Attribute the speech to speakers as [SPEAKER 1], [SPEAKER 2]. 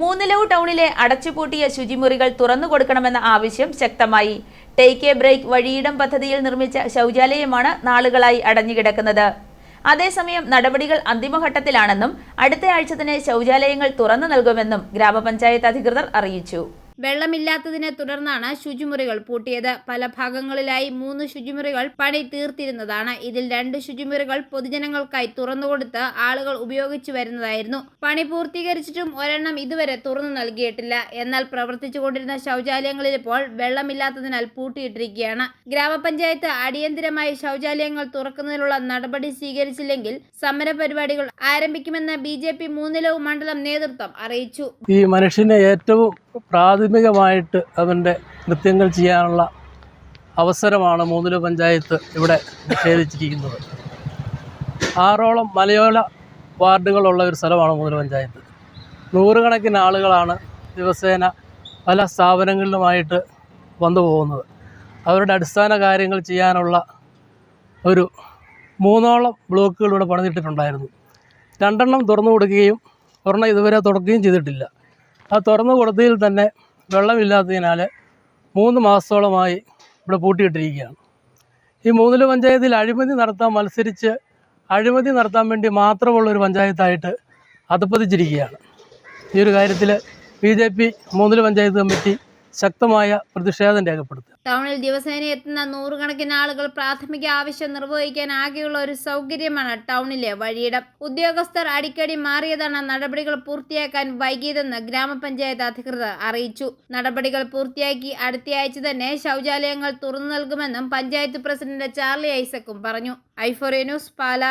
[SPEAKER 1] മൂന്നിലവ് ടൗണിലെ അടച്ചുപൂട്ടിയ ശുചിമുറികൾ തുറന്നു കൊടുക്കണമെന്ന ആവശ്യം ശക്തമായി. ടേക്ക് എ ബ്രേക്ക് വഴിയിടം പദ്ധതിയിൽ നിർമ്മിച്ച ശൗചാലയമാണ് നാളുകളായി അടഞ്ഞുകിടക്കുന്നത്. അതേസമയം നടപടികൾ അന്തിമഘട്ടത്തിലാണെന്നും അടുത്ത ആഴ്ച തന്നെ ശൗചാലയങ്ങൾ തുറന്നു നൽകുമെന്നും ഗ്രാമപഞ്ചായത്ത് അധികൃതർ അറിയിച്ചു.
[SPEAKER 2] വെള്ളമില്ലാത്തതിനെ തുടർന്നാണ് ശുചിമുറികൾ പൂട്ടിയത്. പല ഭാഗങ്ങളിലായി മൂന്ന് ശുചിമുറികൾ പണി തീർത്തിരുന്നതാണ്. ഇതിൽ രണ്ട് ശുചിമുറികൾ പൊതുജനങ്ങൾക്കായി തുറന്നുകൊടുത്ത് ആളുകൾ ഉപയോഗിച്ചു വരുന്നതായിരുന്നു. പണി പൂർത്തീകരിച്ചിട്ടും ഒരെണ്ണം ഇതുവരെ തുറന്നു നൽകിയിട്ടില്ല. എന്നാൽ പ്രവർത്തിച്ചുകൊണ്ടിരുന്ന ശൗചാലയങ്ങളിൽ ഇപ്പോൾ വെള്ളമില്ലാത്തതിനാൽ പൂട്ടിയിട്ടിരിക്കുകയാണ്. ഗ്രാമപഞ്ചായത്ത് അടിയന്തിരമായി ശൗചാലയങ്ങൾ തുറക്കുന്നതിനുള്ള നടപടി സ്വീകരിച്ചില്ലെങ്കിൽ സമര പരിപാടികൾ ആരംഭിക്കുമെന്ന് ബി ജെ പി മൂന്നിലവ് മണ്ഡലം നേതൃത്വം അറിയിച്ചു.
[SPEAKER 3] ഈ മനുഷ്യനെ ഏറ്റവും പ്രാഥമികമായിട്ട് അവന്റെ കൃത്യങ്ങൾ ചെയ്യാനുള്ള അവസരമാണ് മൂന്നില പഞ്ചായത്ത് ഇവിടെ നിഷേധിച്ചിരിക്കുന്നത്. ആറോളം മലയോള വാർഡുകളുള്ള ഒരു സ്ഥലമാണ് മൂന്നില പഞ്ചായത്ത്. നൂറുകണക്കിന് ആളുകളാണ് ദിവസേന പല സ്ഥാപനങ്ങളിലുമായിട്ട് വന്നു പോകുന്നത്. അവരുടെ അടിസ്ഥാന കാര്യങ്ങൾ ചെയ്യാനുള്ള ഒരു മൂന്നോളം ബ്ലോക്കുകൾ ഇവിടെ പണിതിട്ടിട്ടുണ്ടായിരുന്നു. രണ്ടെണ്ണം തുറന്നു കൊടുക്കുകയും ഒരെണ്ണം ഇതുവരെ തുറക്കുകയും ചെയ്തിട്ടില്ല. ആ തുറന്നു കൊടുത്തതിൽ തന്നെ വെള്ളമില്ലാത്തതിനാൽ മൂന്ന് മാസത്തോളമായി ഇവിടെ പൂട്ടിയിട്ടിരിക്കുകയാണ്. ഈ മൂന്നിൽ പഞ്ചായത്തിൽ അഴിമതി നടത്താൻ മത്സരിച്ച് അഴിമതി നടത്താൻ വേണ്ടി മാത്രമുള്ള ഒരു പഞ്ചായത്തായിട്ട് അധപ്പതിച്ചിരിക്കുകയാണ്. ഈ ഒരു കാര്യത്തിൽ ബി ജെ പി മൂന്നിൽ പഞ്ചായത്ത് കമ്മിറ്റി ശക്തമായ പ്രതിഷേധം രേഖപ്പെടുത്തുക.
[SPEAKER 2] ടൗണിൽ ദിവസേന എത്തുന്ന നൂറുകണക്കിന് ആളുകൾ പ്രാഥമിക ആവശ്യം നിർവഹിക്കാൻ ആകെയുള്ള ഒരു സൗകര്യമാണ് ടൗണിലെ വഴിയിടം. ഉദ്യോഗസ്ഥർ അടിക്കടി മാറിയതാണ് നടപടികൾ പൂർത്തിയാക്കാൻ വൈകിയതെന്ന് ഗ്രാമപഞ്ചായത്ത് അധികൃതർ അറിയിച്ചു. നടപടികൾ പൂർത്തിയാക്കി അടുത്തയാഴ്ച തന്നെ ശൗചാലയങ്ങൾ തുറന്നു നൽകുമെന്നും പഞ്ചായത്ത് പ്രസിഡന്റ് ചാർലി ഐസക്കും പറഞ്ഞു. ഐഫോറിയ ന്യൂസ് പാല.